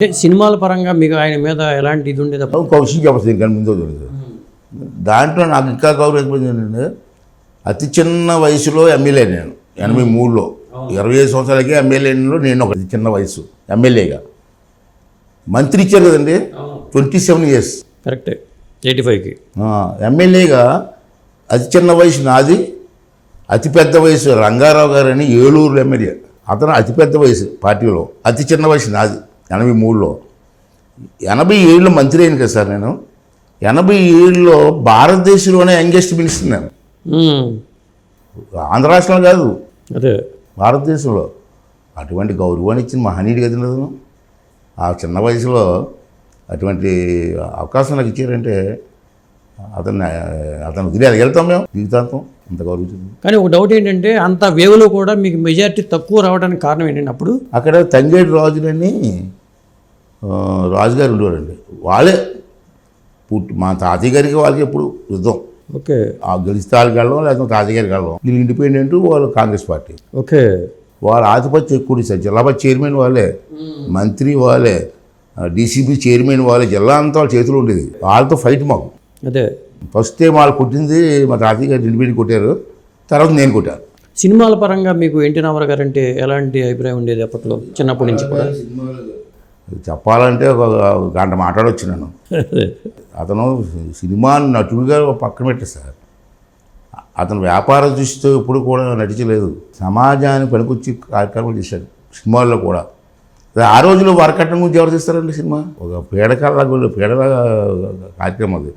అంటే సినిమాల పరంగా మీకు ఆయన మీద ఎలాంటి ఇది ఉండేది? విషయం చెప్పచ్చు ఇంకా ముందు దాంట్లో నాకు ఇంకా గౌరవం ఏంటంటే అతి చిన్న వయసులో ఎమ్మెల్యే నేను ఎనభై మూడులో. ఇరవై ఐదు సంవత్సరాలకి ఎమ్మెల్యేలో నేను ఒక చిన్న వయసు ఎమ్మెల్యేగా. మంత్రి ఇచ్చారు కదండి? Twenty seven years. కరెక్టే. ఎయిటీ ఫైవ్కి. ఎమ్మెల్యేగా అతి చిన్న వయసు నాది అతి పెద్ద వయసు రంగారావు గారు అని ఏలూరు ఎమ్మెల్యే. అతను అతి పెద్ద వయసు పార్టీలో అతి చిన్న వయసు నాది. ఎనభై మూడులో. ఎనభై ఏళ్ళు మంత్రి అయింది కదా సార్ నేను. ఎనభై ఏళ్ళలో భారతదేశంలోనే యంగెస్ట్ మినిస్టర్ నేను. ఆంధ్ర రాష్ట్రంలో కాదు. అదే. భారతదేశంలో. అటువంటి గౌరవాన్ని ఇచ్చిన మహనీయుడు కదా అతను ఆ చిన్న వయసులో అటువంటి అవకాశం నాకు ఇచ్చారంటే అతన్ని అతను వదిలేదు వెళ్తాం మేము జీవితాంతం. అంత గౌరవించింది కానీ ఒక డౌట్ ఏంటంటే అంత వేవ్లో కూడా మీకు మెజారిటీ తక్కువ రావడానికి కారణం ఏంటంటే అప్పుడు? అక్కడ తంగేడు రాజులని రాజుగారు ఉండేవారండి. వాళ్ళే పుట్టి మా తాతయ్య గారికి వాళ్ళకి ఎప్పుడు యుద్ధం. ఓకే. ఆ గెలిస్తే వాళ్ళకి వెళ్ళడం లేకపోతే తాతయ్య గారికి వెళ్ళడం. వీళ్ళు ఇండిపెండెంట్ వాళ్ళు కాంగ్రెస్ పార్టీ. ఓకే. వాళ్ళ ఆధిపత్యం ఎక్కువ సార్. జిల్లా పరిషత్ చైర్మన్ వాళ్ళే. మంత్రి వాళ్ళే. డీసీబీ చైర్మన్ వాళ్ళే. జిల్లా అంతా వాళ్ళ చేతిలో ఉండేది. వాళ్ళతో ఫైట్ మాకు. అదే. ఫస్ట్ టైం వాళ్ళు కొట్టింది మా తాతయ్య గారు ఇండిపెండెంట్ కొట్టారు. తర్వాత నేను కొట్టాను. సినిమాల పరంగా మీకు ఎన్టీ రామారావు గారు అంటే ఎలాంటి అభిప్రాయం ఉండేది అప్పట్లో? చిన్నప్పటి నుంచి కూడా. చెప్పాలంటే ఒక గంట మాట్లాడవచ్చు నేను. అతను సినిమా నటుడిగా పక్కన పెట్టారు సార్. అతను వ్యాపార దృష్టితో ఎప్పుడు కూడా నటించలేదు. సమాజానికి పనికొచ్చి కార్యక్రమాలు చేశాడు సినిమాల్లో కూడా. అదే ఆ రోజుల్లో వరకట్నం గురించి ఎవరు చేస్తారండి సినిమా? ఒక పీడకల పీడల కార్యక్రమం అది.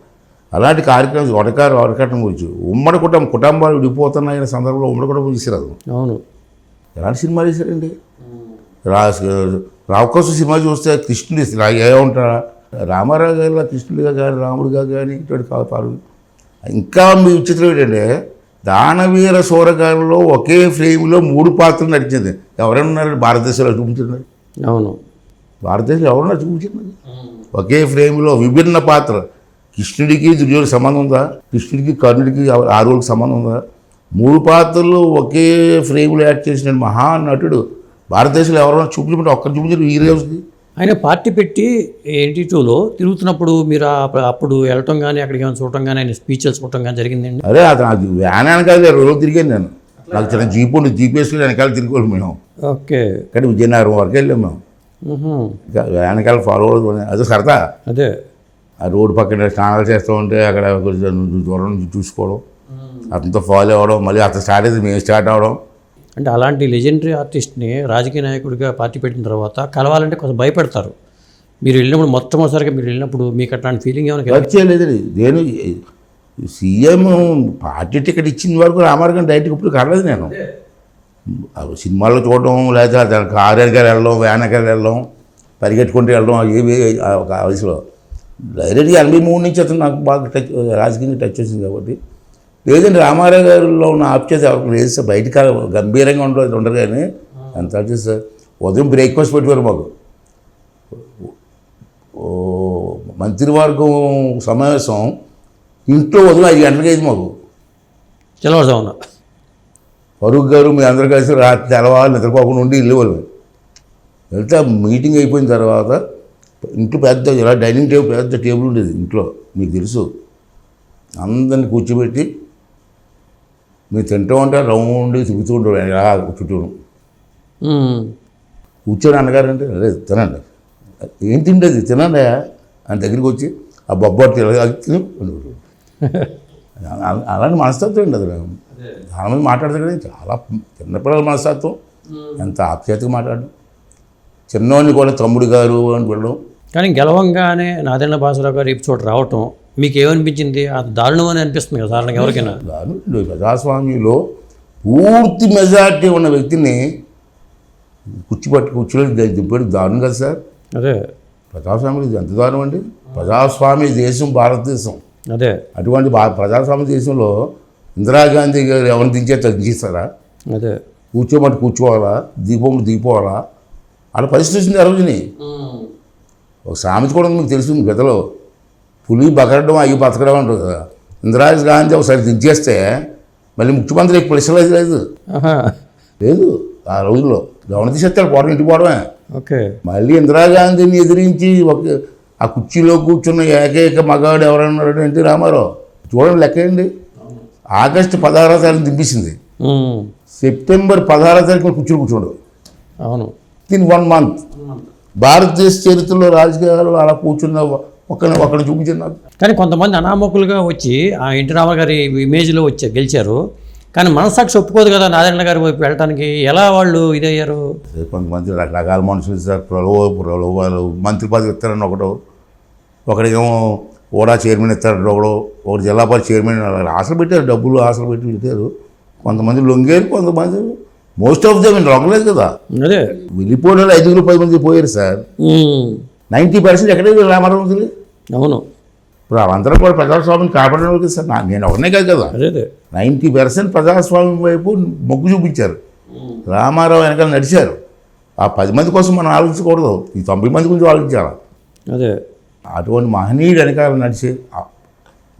అలాంటి కార్యక్రమం వడకారు వరకట్నం గురించి. ఉమ్మడి కుటుంబం కుటుంబాలు విడిపోతున్నాయనే సందర్భంలో ఉమ్మడి కుటుంబం చేశారు అది అవును. ఎలాంటి సినిమాలు చేశారండి? రా రావకోసం సినిమా చూస్తే కృష్ణుడు ఉంటారా రామారావు గారిలా కృష్ణుడిగా కానీ రాముడిగా కానీ ఇటువంటి కాపాడు ఇంకా మీ విచిత్రం ఏంటంటే దానవీర సూరగారిలో ఒకే ఫ్రేమ్లో మూడు పాత్రలు నడిచింది ఎవరైనా ఉన్నారు భారతదేశంలో చూపించారు అవును. భారతదేశంలో ఎవరున్నా చూపించారు ఒకే ఫ్రేమ్లో విభిన్న పాత్ర. కృష్ణుడికి దుర్యోధన సంబంధం ఉందా? కృష్ణుడికి కర్ణుడికి ఆరువులకి సంబంధం ఉందా? మూడు పాత్రలు ఒకే ఫ్రేమ్లో యాడ్ చేసిన మహానటుడు భారతదేశంలో ఎవరైనా చూపించమంటే ఒక్కరు చూపించారు ఈ రోజుకి ఆయన పార్టీ పెట్టి ఎన్టీ టూలో తిరుగుతున్నప్పుడు మీరు అప్పుడు వెళ్ళటం కానీ అక్కడికి ఏమైనా చూడటం కానీ ఆయన స్పీచెస్ చూడటం కానీ జరిగిందండి? అరే అతను అది వ్యాన్ వెనకాల రోజు తిరిగాను నేను. నాకు చిన్న జీప్ ఉండి జీప్ వేసుకుని వెనకాల తిరిగి మేము. ఓకే. కానీ విజయనగరం వరకు వెళ్ళాం మేము. వెనకాల ఫాలో అదే సరదా. అదే. ఆ రోడ్డు పక్కన స్నానాలు చేస్తూ ఉంటే అక్కడ కొంచెం దూరం నుంచి చూసుకోవడం. అతనితో ఫాలో అవ్వడం మళ్ళీ అతను స్టార్ట్ అయితే మేము స్టార్ట్ అవ్వడం. అంటే అలాంటి లెజెండరీ ఆర్టిస్ట్ని రాజకీయ నాయకుడిగా పార్టీ పెట్టిన తర్వాత కలవాలంటే కొంచెం భయపెడతారు. మీరు వెళ్ళినప్పుడు మొట్టమొదటిసారిగా మీరు వెళ్ళినప్పుడు మీకు అట్లాంటి ఫీలింగ్ ఏమైనా? వచ్చేలేదండి నేను సీఎం పార్టీ టికెట్ ఇచ్చిన వరకు రామారావు డైరెక్ట్గా ఇప్పుడు కలలేదు నేను. సినిమాల్లో చూడడం లేదా దాని కారు వెనకాల వెళ్ళడం వ్యాన్ వెళ్ళడం పరిగెట్టుకుంటూ వెళ్ళడం ఏవి ఒక వయసులో. డైరెక్ట్గా ఎనభై మూడు నుంచి అతను నాకు బాగా టచ్ రాజకీయంగా టచ్ వచ్చింది కాబట్టి లేదంటే రామారావు గారిలో ఉన్న ఆప్చేత ఎవరికి లేదు సార్. బయట కాదు గంభీరంగా ఉండదు ఉండరు కానీ ఎంత వచ్చేది సార్. ఉదయం బ్రేక్ఫాస్ట్ పెట్టేవారు మాకు. మంత్రివర్గం సమావేశం ఇంట్లో ఉదయం ఐదు గంటలకి అయింది మాకు. తెల్లవారుజామున ఫరూక్ గారు మీ అందరు కలిసి రాత్రి తెల్లవారు నిద్రపోకుండా ఉండి ఇల్లు వాళ్ళు వెళ్తే మీటింగ్ అయిపోయిన తర్వాత ఇంట్లో పెద్ద ఇలా డైనింగ్ టేబుల్ పెద్ద టేబుల్ ఉండేది ఇంట్లో మీకు తెలుసు. అందరిని కూర్చోబెట్టి మీరు తింటూ ఉంటే రౌండ్ తిరుగుతూ ఉంటారు. ఇలా చుట్టూ మ్మ్. కూర్చొని అన్నగారు అంటే లేదు తినండి. ఏం తిండేది? తినండి. అని దగ్గరికి వచ్చి ఆ బొబ్బట్టు. అలా- అలాంటి మనస్తత్వం అండి అది? చాలా మంది మాట్లాడతారు కానీ చాలా చిన్నపిల్లల మనస్తత్వం. ఎంత ఆప్యాయతగా మాట్లాడడం. చిన్నవాడిని కూడా తమ్ముడు గారు అని పిలవడం. కానీ గెలవంగానే నాదెండ్ల భాస్కరరావు గారు ఎపిసోడ్ రావటం మీకు ఏమనిపించింది అది దారుణం అని అనిపిస్తుంది కదా సాధారణంగా ఎవరికైనా. దాని ప్రజాస్వామ్యంలో పూర్తి మెజార్టీ ఉన్న వ్యక్తిని కుర్చీపట్టు కుర్చీలో దింపాడు దారుణం కదా సార్. అదే. ప్రజాస్వామ్యం ఇది ఎంత దారుణం అండి? ప్రజాస్వామ్య దేశం భారతదేశం. అదే. అటువంటి ప్రజాస్వామ్య దేశంలో ఇందిరాగాంధీ గారు ఎవరిని దించే తగ్గిస్తారా అదే. కూర్చోమంటే కూర్చోవాలా? దీపం దీపోవాలా? అలా పరిస్థితి వచ్చింది ఆ రోజుని. ఒక సామెత కూడా మీకు తెలుసు గతలో. పులి బకరడం అయ్యి బతకడం అంటారు కదా. ఇందిరాజ్ గాంధీ ఒకసారి దించేస్తే మళ్ళీ ముఖ్యమంత్రి ప్రెషర్ లేదు లేదు. ఆ రోజుల్లో. గవర్నర్ తీసేస్తే పోవడం ఇంటికి పోవడమే. ఓకే. మళ్ళీ ఇందిరాగాంధీని ఎదిరించి ఒక ఆ కుర్చీలో కూర్చున్న ఏకైక మగాడు ఎవరన్నాడు ఎన్టీ రామారావు. చూడండి లెక్క ఏంటి ఆగస్టు పదహారో తారీఖు దింపేసింది. ఉమ్, సెప్టెంబర్ పదహారో తారీఖు కూర్చుని కూర్చోడు అవును. దీని వన్ మంత్. భారతదేశ చరిత్రలో రాజకీయాలు అలా కూర్చున్న ఒకరిని ఒకరిని చూపించారు నాకు కానీ కొంతమంది అనామకులుగా వచ్చి ఆ ఎన్టీ రామారావు గారి ఇమేజ్లో వచ్చి గెలిచారు. కానీ మనసాక్షి ఒప్పుకోదు కదా నారాయణ గారి వైపు వెళ్ళటానికి. ఎలా వాళ్ళు ఇదయ్యారు? కొంతమంది రకరకాల మనుషులు సార్ ప్రలోభాలు మంత్రి పదవి ఇస్తారని ఒకడు. ఒకడికేమో ఓడా చైర్మన్ ఇస్తాడు ఒకడు. ఒకటి జిల్లా పరిషత్ చైర్మన్ ఆశలు పెట్టారు. డబ్బులు ఆశలు పెట్టి పెట్టారు. కొంతమంది లొంగేరు కొంతమంది మోస్ట్ ఆఫ్ దమ్ రొక్కలేదు కదా. అదే. వెళ్ళిపోయిన వాళ్ళు ఐదుగురు పది మంది పోయారు సార్. నైంటీ పర్సెంట్ ఎక్కడే రామారావు అవును. ఇప్పుడు వాళ్ళందరూ కూడా ప్రజాస్వామ్యం కాపాడడం కదా సార్ నా- నేను ఒకనే కాదు కదా. నైంటీ పర్సెంట్ ప్రజాస్వామ్యం వైపు మొగ్గు చూపించారు. రామారావు వెనకాల నడిచారు. ఆ పది మంది కోసం మనం ఆలోచించకూడదు. ఈ తొంభై మంది గురించి ఆలోచించాలి? అదే. అటువంటి మహనీయుడు వెనకాల నడిచే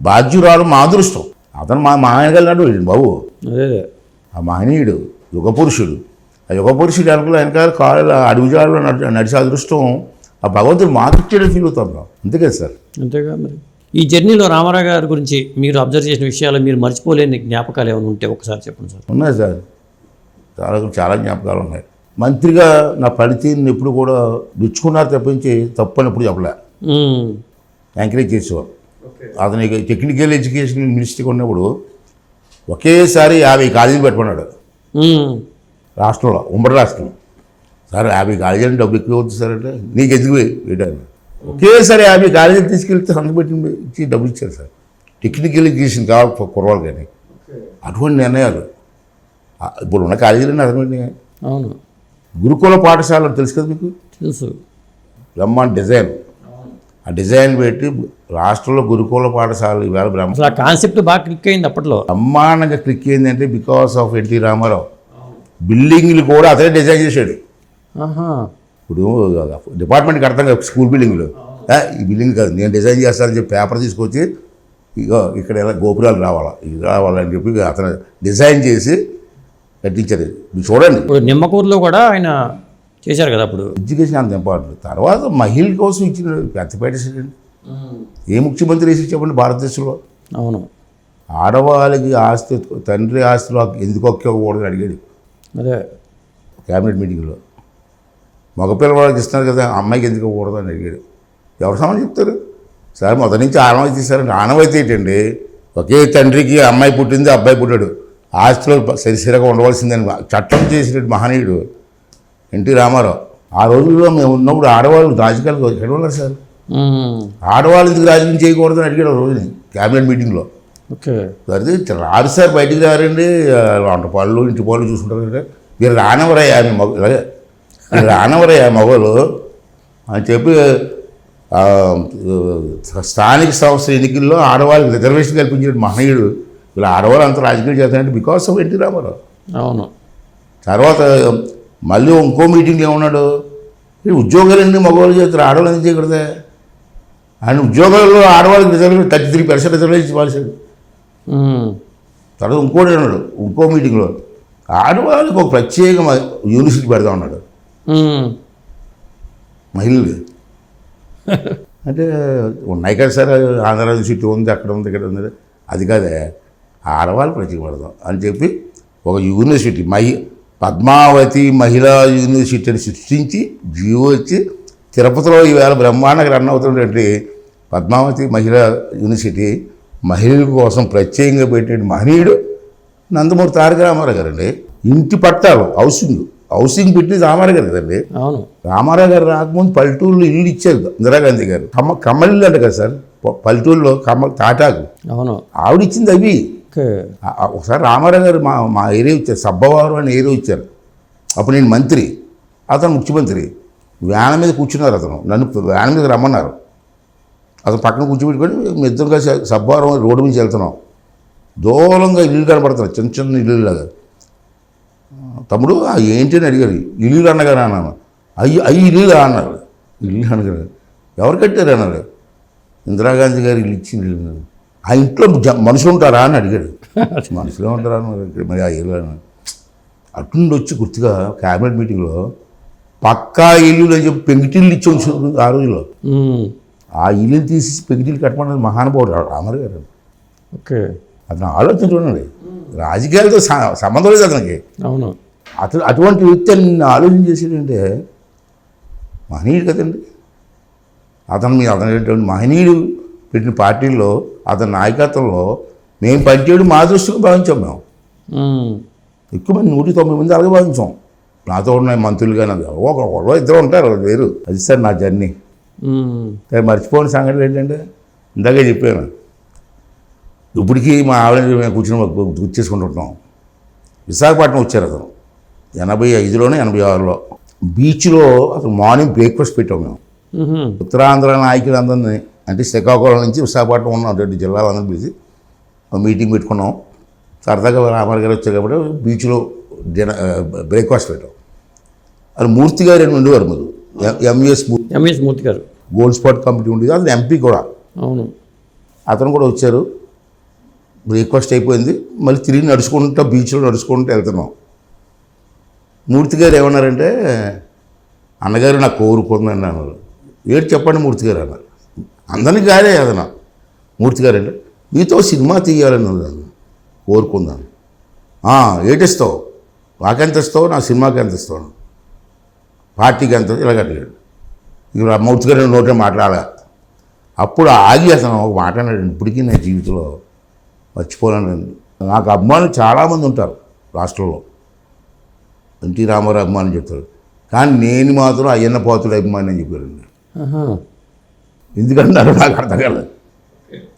బాధ్యురాలు మా అదృష్టం. అతను మా మా వెనకాల నడు బాబు. అదే ఆ మహనీయుడు యుగ పురుషుడు ఆ యుగ పురుషుడు వెనకాల వెనకాల కాళ్ళు అడుగుజాడలో నడి నడిచే అదృష్టం ఆ భగవంతుడు మాకిచ్చేది ఫీల్ అవుతాం అంతే కదా సార్? అంతేగా మరి. ఈ జర్నీలో రామారావు గారి గురించి మీరు అబ్జర్వ్ చేసిన విషయాలు మీరు మర్చిపోలేని జ్ఞాపకాలు ఏమైనా ఉంటే ఒకసారి చెప్పండి సార్. ఉన్నాయి సార్. చాలా చాలా జ్ఞాపకాలు ఉన్నాయి. మంత్రిగా నా పనితీరుని ఎప్పుడు కూడా మెచ్చుకున్నారు తప్పించి తప్పు అని ఎప్పుడు చెప్పలే. ఎంకరేజ్ చేసేవారు. అతనికి టెక్నికల్ ఎడ్యుకేషన్ మినిస్టర్గా ఉన్నప్పుడు ఒకేసారి యాభై కాలేజీలు పెట్టుకున్నాడు. రాష్ట్రంలో ఉమ్మడి రాష్ట్రం సార్ యాభై కాలేజీలు డబ్బు ఎక్కువ అవుతుంది సార్ అంటే నీకు ఎందుకు వేయడానికి ఒకేసారి యాభై కాలేజీలు తీసుకెళ్తే పెట్టి ఇచ్చి డబ్బులు ఇచ్చారు సార్. టెక్నికల్ ఎడ్యుకేషన్ కావాలి కుర్రవాళ్ళు కానీ. అటువంటి నిర్ణయాలు. ఇప్పుడు ఉన్న కాలేజీలు అర్థమైనాయి? అవును. గురుకుల పాఠశాలలు తెలుసు కదా మీకు? తెలుసు. బ్రహ్మాండ డిజైన్. ఆ డిజైన్ పెట్టి రాష్ట్రంలో గురుకుల పాఠశాలలు ఈవేళ బ్రహ్మ కాన్సెప్ట్ బాగా క్లిక్ అయింది అప్పట్లో. బ్రహ్మాండంగా క్లిక్ ఏంటంటే బికాస్ ఆఫ్ ఎన్టీ రామారావు. బిల్డింగ్లు కూడా అతనే డిజైన్ చేశాడు. ఇప్పుడు డిపార్ట్మెంట్కి అర్థం కాదు స్కూల్ బిల్డింగ్లు ఈ బిల్డింగ్ కాదు నేను డిజైన్ చేస్తానని చెప్పి పేపర్ తీసుకొచ్చి ఇగో ఇక్కడ ఎలా గోపురాలు రావాలా ఇది రావాలని చెప్పి అతను డిజైన్ చేసి కట్టించారు. మీరు చూడండి. ఇప్పుడు నిమ్మకూరులో కూడా ఆయన చేశారు కదా అప్పుడు? ఎడ్యుకేషన్ అంత ఇంపార్టెంట్ తర్వాత మహిళల కోసం ఇచ్చిన పెద్దపేట ఏ ముఖ్యమంత్రి వేసి చెప్పండి భారతదేశంలో? అవును. ఆడవాళ్ళకి ఆస్తి తండ్రి ఆస్తిలో ఎందుకు ఒక్కకూడదని అడిగాడు. అదే. క్యాబినెట్ మీటింగ్లో మగపిల్లవాళ్ళకి ఇస్తున్నారు కదా అమ్మాయికి ఎందుకు ఇవ్వకూడదు అని అడిగాడు. ఎవరు సమాధానం చెప్తారు? సార్ మొదటి నుంచి ఆనవాయితీ తీశారంటే ఆనవాయితీ ఏంటండి? ఒకే తండ్రికి అమ్మాయి పుట్టింది అబ్బాయి పుట్టాడు. ఆస్తిలో సరిసిరగా ఉండవలసిందని చట్టం చేసినట్టు మహనీయుడు ఎన్టీ రామారావు. ఆ రోజుల్లో మేము ఉన్నప్పుడు ఆడవాళ్ళు రాజకీయాలు ఎక్కడ ఉన్నారు సార్? ఆడవాళ్ళు ఎందుకు రాజకీయం చేయకూడదని అడిగాడు రోజుని క్యాబినెట్ మీటింగ్లో. ఓకే. సరే రారు సార్ బయటికి రారండి. వంట పళ్ళు ఇంటి పళ్ళు చూసుకుంటారు మీరు రానవరయ్యా మగ రానవరయ్యా మగవాళ్ళు అని చెప్పి స్థానిక సంస్థ ఎన్నికల్లో ఆడవాళ్ళకి రిజర్వేషన్ కల్పించాడు మహనీయుడు. ఇలా ఆడవాళ్ళు అంత రాజకీయాలు చేస్తారంటే బికాస్ ఆఫ్ ఎన్టీ రామారావు. అవును. తర్వాత మళ్ళీ ఇంకో మీటింగ్లో ఏమన్నాడు? ఉద్యోగాలన్నీ మగవాళ్ళు చేస్తారు ఆడవాళ్ళు ఎందుకు చేయకూడదే? ఆయన ఉద్యోగాల్లో ఆడవాళ్ళకి reservation thirty three percent reservation ఇవ్వాల్సింది. తర్వాత ఇంకోటి అన్నాడు ఇంకో మీటింగ్లో ఆడవాళ్ళకి ఒక ప్రత్యేక మ- యూనివర్సిటీ పెడదాం అన్నాడు. ఉమ్, Hmm. మహిళలు. అంటే ఉన్నాయి కదా సార్ ఆంధ్ర యూనివర్సిటీ ఉంది అక్కడ ఉంది ఇక్కడ ఉంది. అది కాదే ఆడవాళ్ళు ప్రతిపడదాం అని చెప్పి ఒక యూనివర్సిటీ మహి పద్మావతి మహిళా యూనివర్సిటీని సృష్టించి జీవో వచ్చి తిరుపతిలో ఈవేళ బ్రహ్మాండంగా రన్ అవుతున్నటువంటి పద్మావతి మహిళా యూనివర్సిటీ మహిళల కోసం ప్రత్యేకంగా పెట్టిన మహనీయుడు నందమూరి తారక రామారావు గారండి. ఇంటి పట్టాలు హౌసింగ్. హౌసింగ్ పెట్టినది రామారావు గారు కదండి? అవును. రామారావు గారు రాకముందు పల్లెటూరులో ఇల్లు ఇచ్చారు ఇందిరాగాంధీ గారు. కమ్మ ఇల్లు అంట కదా సార్? పల్లెటూరులో కమ్మ తాటాకు. అవును. ఆవిడ ఇచ్చింది అవి ఒకసారి రామారావు గారు మా మా ఏరియా ఇచ్చారు. సబ్బవారు అని ఏరియా ఇచ్చారు. అప్పుడు నేను మంత్రి. అతను ముఖ్యమంత్రి. వ్యాన్ మీద కూర్చున్నారు అతను. నన్ను వ్యాన్ మీద రమ్మన్నారు. అతను పక్కన కూర్చోబెట్టుకొని మేము ఇద్దరం కలిసి సబ్బవారం రోడ్డు నుంచి వెళ్తున్నాం. దూరంగా ఇల్లు కనబడుతున్నాయి. చిన్న చిన్న ఇల్లు లాగా తమ్ముడు ఏంటి అని అడిగారు? ఇల్లు అన్నగారు? అన్నాను. అయ్యి అయ్యి ఇల్లు అన్నారు ఇల్లు అనగారు ఎవరు కట్టారు? అన్నారు ఇందిరాగాంధీ గారు ఇల్లు ఇచ్చింది ఇల్లు అన్నారు. ఆ ఇంట్లో జ- మనుషులు ఉంటారా? అని అడిగాడు. మనుషులే ఉంటారా? అని మరి ఆ ఇల్లు అని అటుండి వచ్చి గుర్తుగా క్యాబినెట్ మీటింగ్లో పక్కా ఇల్లు అని చెప్పి పెంకిటిల్లు ఇచ్చాం చూడు ఆ రోజుల్లో. ఆ ఇల్లు తీసి పెంకిటిల్లు కట్టమన్నది మహానుభావుడు రామర్ గారు. ఓకే. అతను ఆలోచన చూడండి రాజకీయాలతో సంబంధం లేదు అతనికి. అవును. అతను అటువంటి వ్యక్తి అని నిన్ను ఆలోచన చేసేటంటే మహనీయుడు కదండి. అతను మీ అతను మహనీయుడు పెట్టిన పార్టీల్లో అతని నాయకత్వంలో మేము పనిచేయడం మా దృష్టికి భావించాం మేము. ఎక్కువ మంది నూట తొంభై మంది అలాగే భావించాం. నాతో ఉన్న మంత్రులు కానీ అది ఒక ఇద్దరు ఉంటారు వేరు. అది సార్ నా జర్నీ. మర్చిపోయిన సంగతి ఏంటంటే ఇందాకే చెప్పాను. ఇప్పటికీ మా ఆవిడ కూర్చొని గుర్తు చేసుకుంటుంటాం విశాఖపట్నం వచ్చారు అతను. ఎనభై ఐదులోనే ఎనభై ఆరులో. బీచ్లో అతను మార్నింగ్ బ్రేక్ఫాస్ట్ పెట్టాం మేము. ఉత్తరాంధ్ర నాయకులందరినీ అంటే శ్రీకాకుళం నుంచి విశాఖపట్నం ఉన్న రెండు జిల్లాలందరూ పిలిచి మీటింగ్ పెట్టుకున్నాం. సరదాగా రామారావు గారు వచ్చారు కాబట్టి బీచ్లో డిన బ్రేక్ఫాస్ట్ పెట్టాం. అది మూర్తి గారు అని ఉండేవారు మీరు ఎంఎస్ ఎంఎస్ మూర్తి గారు. గోల్డ్ స్పాట్ కమిటీ ఉండేది. అది ఎంపీ కూడా. అవును. అతను కూడా వచ్చారు. బ్రేక్ఫాస్ట్ అయిపోయింది. మళ్ళీ తిరిగి నడుచుకుంటూ బీచ్లో నడుచుకుంటూ వెళ్తున్నాం. మూర్తి గారు ఏమన్నారంటే అన్నగారు నాకు కోరుకుందని అన్నారు ఏడు చెప్పండి మూర్తి గారు అన్నారు. అందరినీ గారే అదన మూర్తి గారు అంటే మీతో సినిమా తీయాలని అన్నాను కోరుకుందాను. ఏటిస్తావు? నాకెంత ఇస్తావు? నా సినిమాకి ఎంత ఇస్తావు? పార్టీకి ఎంత? ఇలాగ అడిగాడు. ఇక మూర్తి గారు నోటే మాట్లాడాలి. అప్పుడు ఆగి అతను ఒక మాట్లాడాడు ఇప్పటికీ నా జీవితంలో మర్చిపోలేను నాకు అభిమానులు చాలామంది ఉంటారు రాష్ట్రంలో. ఎన్టీ రామారావు అభిమానులు చెప్తారు. కానీ నేను మాత్రం అయ్యన్న పోతుల అభిమాని అని చెప్పారండి ఎందుకంటారు నాకు అర్థం కాలేదు.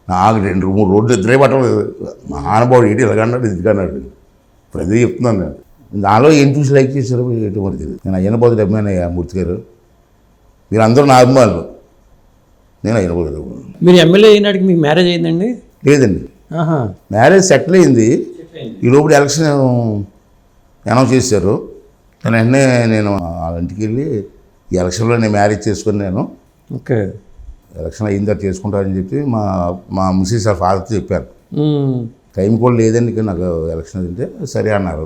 నాకు రెండు మూడు రోడ్లు ఇద్దరే పట్టలేదు. మహానుభావుడు ఏంటి ఇలాగన్నాడు ఎందుకన్నాడు ఇప్పుడు అదే చెప్తున్నాను నేను. నాలో ఏం చూసి లైక్ చేశారో ఏంటో మరి తెలియదు. నేను అయ్యన్న పోతుల అభిమాని అయ్యా మూర్తి గారు. మీరు అందరూ నా అభిమానులు. నేను అయ్యన్న అభిమాని. మీరు ఎమ్మెల్యే అయినాడికి మీకు మ్యారేజ్ అయిందండి? లేదండి. మ్యారేజ్ సెటిల్ అయింది. ఈ లోపల ఎలక్షన్ అనౌన్స్ చేశారు. కానీ వెంటనే నేను వాళ్ళ ఇంటికి వెళ్ళి ఈ ఎలక్షన్లో నేను మ్యారేజ్ చేసుకుని నేను ఓకే. ఎలక్షన్ అయిన తర్వాత చేసుకుంటానని చెప్పి మా మా మిస్సెస్ ఆ ఫాదర్తో చెప్పాను ఉమ్, టైం కూడా లేదండి నాకు ఎలక్షన్ అంటే సరే అన్నారు.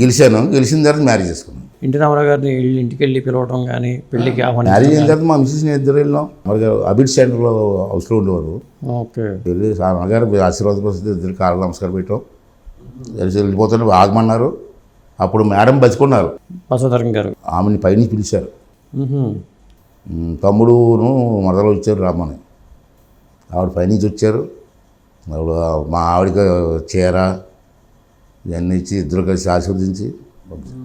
గెలిచాను. గెలిచిన తర్వాత మ్యారేజ్ చేసుకున్నాను ఎన్టీ రామారావు గారిని ఇంటికి వెళ్ళి పిలవడం కానీ ఆహ్వానించడం మ్యారేజ్ అయిన తర్వాత మా మిస్సెస్ నేను ఇద్దరు వెళ్ళాం. మరి అబిడ్ సెంటర్లో హౌస్లో ఉండేవారు. ఓకే. వెళ్ళి సార్ గారు మీరు ఆశీర్వాదం కోసం ఇద్దరు కాళ్ళ నమస్కారం పెట్టాం. తెలిసి వెళ్ళిపోతుంటే ఆగమన్నారు. అప్పుడు మేడం బతుకున్నారు. బసవతారం గారు. ఆమెని పైనుంచి పిలిచారు. తమ్ముడును మరదలు వచ్చారు రమ్మని. ఆవిడ పైనుంచి వచ్చారు. ఆవిడ మా ఆవిడకి చీర ఇవన్నీ ఇచ్చి ఇద్దరు కలిసి ఆశీర్వదించి